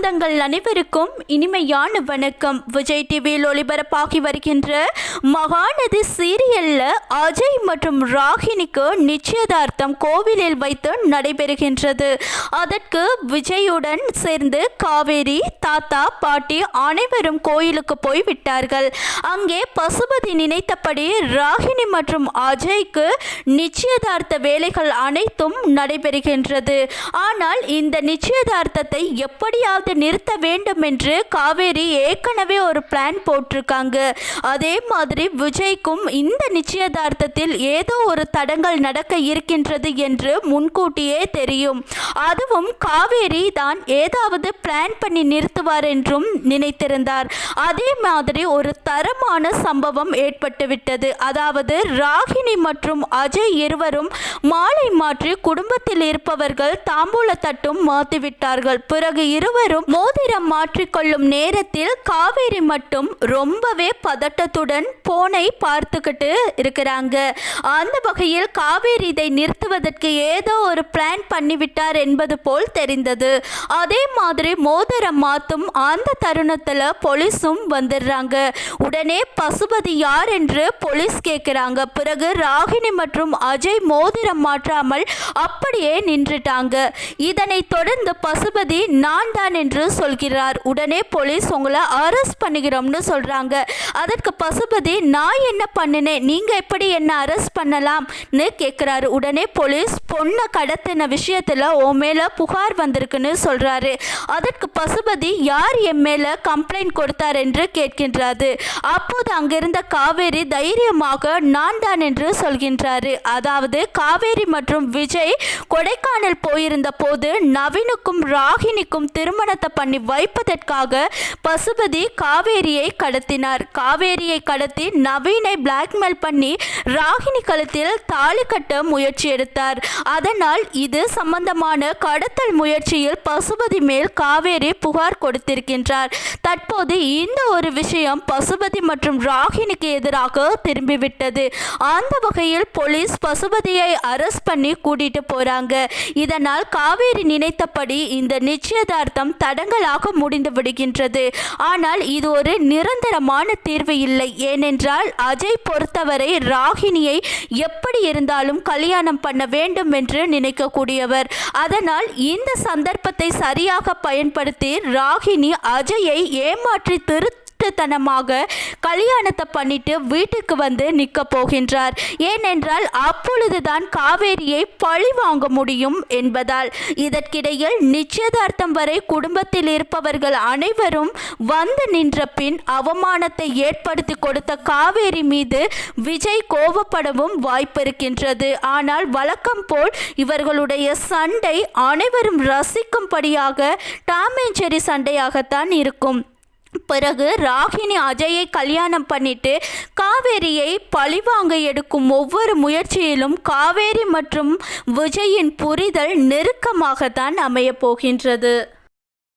சொந்தங்கள் அனைவருக்கும் இனிமையான வணக்கம். விஜய் டிவியில் ஒளிபரப்பாகி வருகின்ற மகாநதி சீரியல்ல அஜய் மற்றும் ராகினிக்கு நிச்சயதார்த்தம் கோவிலில் வைத்து நடைபெறுகின்றது. அதற்கு விஜயுடன் சேர்ந்து காவேரி தாத்தா பாட்டி அனைவரும் கோயிலுக்கு போய் விட்டார்கள். அங்கே பசுபதி நினைத்தபடி ராகினி மற்றும் அஜய்க்கு நிச்சயதார்த்த வேலைகள் அனைத்தும் நடைபெறுகின்றது. ஆனால் இந்த நிச்சயதார்த்தத்தை எப்படியாவது நிறுத்த வேண்டும் என்று காவேரி ஏற்கனவே ஒரு பிளான் போட்டிருக்காங்க. அதே மாதிரி விஜய்க்கும் இந்த நிச்சயதார்த்தத்தில் ஏதோ ஒரு தடங்கள் நடக்க இருக்கின்றது என்று முன்கூட்டியே தெரியும். அதுவும் காவேரி தான் ஏதாவது பிளான் பண்ணி நிறுத்துவார் என்றும் நினைத்திருந்தார். அதே மாதிரி ஒரு தரமான சம்பவம் ஏற்பட்டுவிட்டது. அதாவது ராகினி மற்றும் அஜய் இருவரும் மாலை மாற்றி குடும்பத்தில் இருப்பவர்கள் தாம்பூல தட்டும் மாற்றிவிட்டார்கள் பிறகு இருவரும் மோதிரம் மாற்றிக்கொள்ளும் நேரத்தில் காவேரி மட்டும் ரொம்பவே பதட்டத்துடன் போனை பார்த்துக்கிட்டு இருக்கிறாங்க. அந்த வகையில் காவேரி இதை நிறுத்துவதற்கு ஏதோ ஒரு பிளான் பண்ணிவிட்டார் என்பது போல் தெரிந்தது. அதே மாதிரி மோதிரம் மாத்தும் அந்த தருணத்தில் போலீஸும் வந்துடுறாங்க. உடனே பசுபதி யார் என்று போலீஸ் கேட்குறாங்க. பிறகு ராகினி மற்றும் அஜய் மோதிரம் மாற்றாமல் அப்படியே நின்றுட்டாங்க. இதனைத் தொடர்ந்து பசுபதி நான் தான் என்று சொல்கிறார். உடனே போலீஸ் உங்களை அரெஸ்ட் பண்ணுகிறோம்னு சொல்றாங்க. அதற்கு பசுபதி நான் என்ன பண்ணினேன் நீங்கள் எப்படி என்ன அரெஸ்ட் பண்ணலாம்னு கேட்குறாரு உடனே போலீஸ் பொண்ணை கடத்தின விஷயத்துல உன் மேலே புகார் வந்திருக்குன்னு சொல்றாரு. அதற்கு பசுபதி யார் என் மேல கம்ப்ளைண்ட் கொடுத்தார் என்று கேட்கின்றாரு. அப்போது அங்கிருந்த காவேரி தைரியமாக நான் தான் என்று சொல்கின்றாரு. அதாவது காவேரி மற்றும் விஜய் கொடைக்கானல் போயிருந்த போது நவீனுக்கும் ராகினிக்கும் திருமணத்தை பண்ணி வைப்பதற்காக பசுபதி காவேரியை கடத்தினார். காவேரியை கடத்தி நவீனை பிளாக்மெயில் பண்ணி ராகினி கழுத்தில் தாலி கட்ட முயற்சி எடுத்தார். அதனால் இது சம்பந்தமான கடத்தல் முயற்சியில் பசுபதி மேல் காவேரி புகார் கொடுத்திருக்கின்றார். தற்போது இந்த ஒரு விஷயம் பசுபதி மற்றும் ராகினிக்கு எதிராக திரும்பிவிட்டது. அந்த வகையில் போலீஸ் பசுபதியை அரெஸ்ட் பண்ணி கூட்டிட்டு போறாங்க. இதனால் காவேரி நினைத்தபடி இந்த நிச்சயதார்த்தம் தடங்களாக முடிந்து விடுகின்றது. ஆனால் இது ஒரு நிரந்தரமான தீர்வு இல்லை. ஏனென்றால் அஜய் பொறுத்தவரை ராகினியை எப்படி இருந்தாலும் கல்யாணம் பண்ண வேண்டும் என்று நினைக்கக்கூடியவர். அதனால் இந்த சந்தர்ப்பத்தை சரியாக பயன்படுத்தி ராகினி அஜயை ஏமாற்றி திரு திருட்டுத்தனமாக கல்யாணத்தை பண்ணிட்டு வீட்டுக்கு வந்து நிற்க போகின்றார். ஏனென்றால் அப்பொழுதுதான் காவேரியை பழி வாங்க முடியும் என்பதால் இதற்கிடையில் நிச்சயதார்த்தம் வரை குடும்பத்தில் இருப்பவர்கள் அனைவரும் வந்து நின்ற பின் அவமானத்தை ஏற்படுத்தி கொடுத்த காவேரி மீது விஜய் கோபப்படவும் வாய்ப்பிருக்கின்றது. ஆனால் வழக்கம் போல் இவர்களுடைய சண்டை அனைவரும் ரசிக்கும்படியாக டாமேஞ்சேரி சண்டையாகத்தான் இருக்கும். பிறகு ராகினி அஜயை கல்யாணம் பண்ணிட்டு காவேரியை பழிவாங்க எடுக்கும் ஒவ்வொரு முயற்சியிலும் காவேரி மற்றும் விஜயின் புரிதல் நெருக்கமாகத்தான் அமையப் போகின்றது.